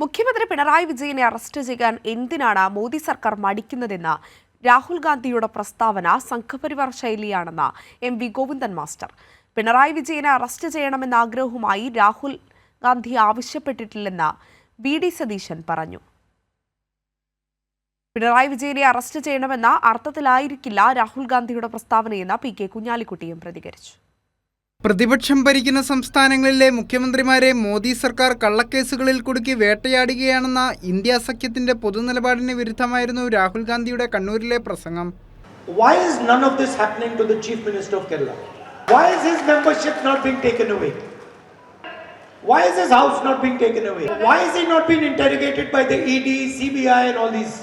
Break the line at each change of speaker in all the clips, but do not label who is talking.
മുഖ്യമന്ത്രി പിണറായി വിജയനെ അറസ്റ്റ് ചെയ്യാൻ എന്തിനാണ് മോദി സർക്കാർ മടിക്കുന്നതെന്ന് രാഹുൽ ഗാന്ധിയുടെ പ്രസ്താവന Sangh Parivar ശൈലിയാണെന്ന് M V Govindan master. Pinarayi വിജയനെ അറസ്റ്റ് ചെയ്യണമെന്ന ആഗ്രഹവുമായി രാഹുൽ ഗാന്ധി ആവശ്യപ്പെട്ടിട്ടില്ലെന്ന് വി ഡി സതീശൻ പറഞ്ഞു. പിണറായി വിജയനെ അറസ്റ്റ് ചെയ്യണമെന്ന അർത്ഥത്തിലായിരിക്കില്ല രാഹുൽ ഗാന്ധിയുടെ പ്രസ്താവനയെന്ന് പി കെ കുഞ്ഞാലിക്കുട്ടിയും പ്രതികരിച്ചു.
പ്രതിപക്ഷം ഭരിക്കുന്ന സംസ്ഥാനങ്ങളിലെ മുഖ്യമന്ത്രിമാരെ മോദി സർക്കാർ കള്ളക്കേസുകളിൽ കുടുക്കി വേട്ടയാടുകയാണെന്ന ഇന്ത്യ സഖ്യത്തിന്റെ പൊതുനിലപാടിന് വിരുദ്ധമായിരുന്നു രാഹുൽ ഗാന്ധിയുടെ കണ്ണൂരിലെ പ്രസംഗം
Why is none of this happening to the Chief Minister of Kerala? Why is his membership not being taken away? Why is his house not being taken away? Why is he not being interrogated by the ED, CBI, and all these?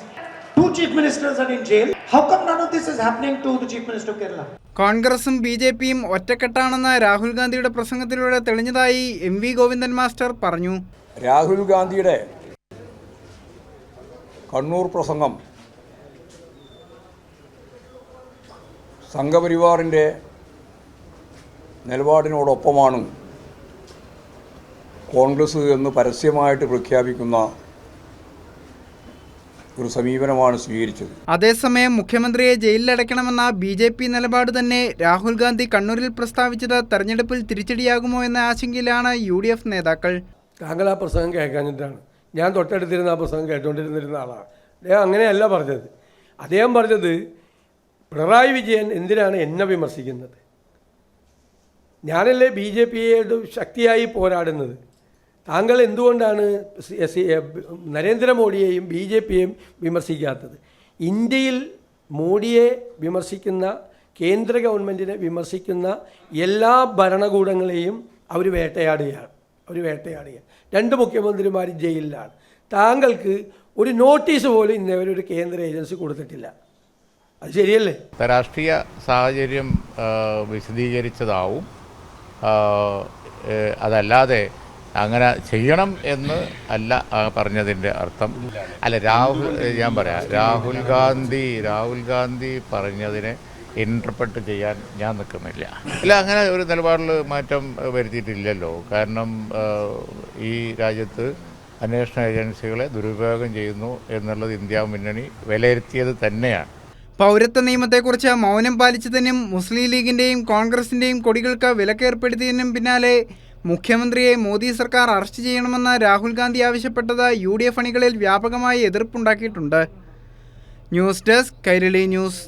Two chief ministers are in jail. How come none of this is happening to the Chief Minister of Kerala?
കോൺഗ്രസും B J പിയും ഒറ്റക്കെട്ടാണെന്ന രാഹുൽ ഗാന്ധിയുടെ പ്രസംഗത്തിലൂടെ തെളിഞ്ഞതായി M V Govindan master പറഞ്ഞു
രാഹുൽ ഗാന്ധിയുടെ കണ്ണൂർ പ്രസംഗം സംഘപരിവാറിന്റെ നിലപാടിനോടൊപ്പമാണ് കോൺഗ്രസ് എന്ന് പരസ്യമായിട്ട് പ്രഖ്യാപിക്കുന്ന ഒരു സമീപനമാണ് സ്വീകരിച്ചത്.
അതേസമയം മുഖ്യമന്ത്രിയെ ജയിലിലടയ്ക്കണമെന്ന ബി ജെ പി നിലപാട് തന്നെ രാഹുൽ ഗാന്ധി കണ്ണൂരിൽ പ്രസ്താവിച്ചത് തെരഞ്ഞെടുപ്പിൽ തിരിച്ചടിയാകുമോ എന്ന ആശങ്കയിലാണ് യു ഡി എഫ് നേതാക്കൾ.
താങ്കൾ ആ പ്രസംഗം കേൾക്കാഞ്ഞിട്ടാണ്. ഞാൻ തൊട്ടടുത്തിരുന്ന ആ പ്രസംഗം കേട്ടുകൊണ്ടിരുന്നിരുന്ന ആളാണ് അദ്ദേഹം അങ്ങനെയല്ല പറഞ്ഞത്. അദ്ദേഹം പറഞ്ഞത് പിണറായി വിജയൻ എന്തിനാണ് എന്നെ വിമർശിക്കുന്നത്? ഞാനല്ലേ ബി ജെ പിയോട് ശക്തിയായി പോരാടുന്നത്? താങ്കൾ എന്തുകൊണ്ടാണ് നരേന്ദ്രമോദിയെയും ബി ജെ പിയെയും വിമർശിക്കാത്തത്? ഇന്ത്യയിൽ മോഡിയെ വിമർശിക്കുന്ന കേന്ദ്ര ഗവൺമെന്റിനെ വിമർശിക്കുന്ന എല്ലാ ഭരണകൂടങ്ങളെയും അവർ വേട്ടയാടുകയാണ്. അവർ വേട്ടയാടുകയാണ്. രണ്ട് മുഖ്യമന്ത്രിമാരും ജയിലിലാണ്. താങ്കൾക്ക് ഒരു നോട്ടീസ് പോലും ഇന്നേവരെ ഒരു കേന്ദ്ര ഏജൻസി കൊടുത്തിട്ടില്ല. അത് ശരിയല്ലേ?
രാഷ്ട്രീയ സാഹചര്യം വിശദീകരിച്ചതാവും. അതല്ലാതെ അങ്ങനെ ചെയ്യണം എന്ന് അല്ല പറഞ്ഞതിന്റെ അർത്ഥം. അല്ല രാഹുൽ ഞാൻ പറയാം. രാഹുൽ ഗാന്ധി രാഹുൽ ഗാന്ധി പറഞ്ഞതിനെ ഇന്റർപ്രട്ട് ചെയ്യാൻ ഞാൻ നിൽക്കുന്നില്ല. അല്ല അങ്ങനെ ഒരു നിലപാടിൽ മാറ്റം വരുത്തിയിട്ടില്ലല്ലോ. കാരണം ഈ രാജ്യത്ത് അന്വേഷണ ഏജൻസികളെ ദുരുപയോഗം ചെയ്യുന്നു എന്നുള്ളത് ഇന്ത്യ മുന്നണി വിലയിരുത്തിയത് തന്നെയാണ്.
പൗരത്വ നിയമത്തെക്കുറിച്ച് മൗനം പാലിച്ചതിനും മുസ്ലിം ലീഗിന്റെയും കോൺഗ്രസിന്റെയും കൊടികൾക്ക് വിലക്കേർപ്പെടുത്തിയതിനും പിന്നാലെ മുഖ്യമന്ത്രിയെ മോദി സർക്കാർ അറസ്റ്റ് ചെയ്യണമെന്ന് രാഹുൽ ഗാന്ധി ആവശ്യപ്പെട്ടത് യു ഡി എഫ് അണികളിൽ വ്യാപകമായ എതിർപ്പുണ്ടാക്കിയിട്ടുണ്ട്. News desk Kairali news.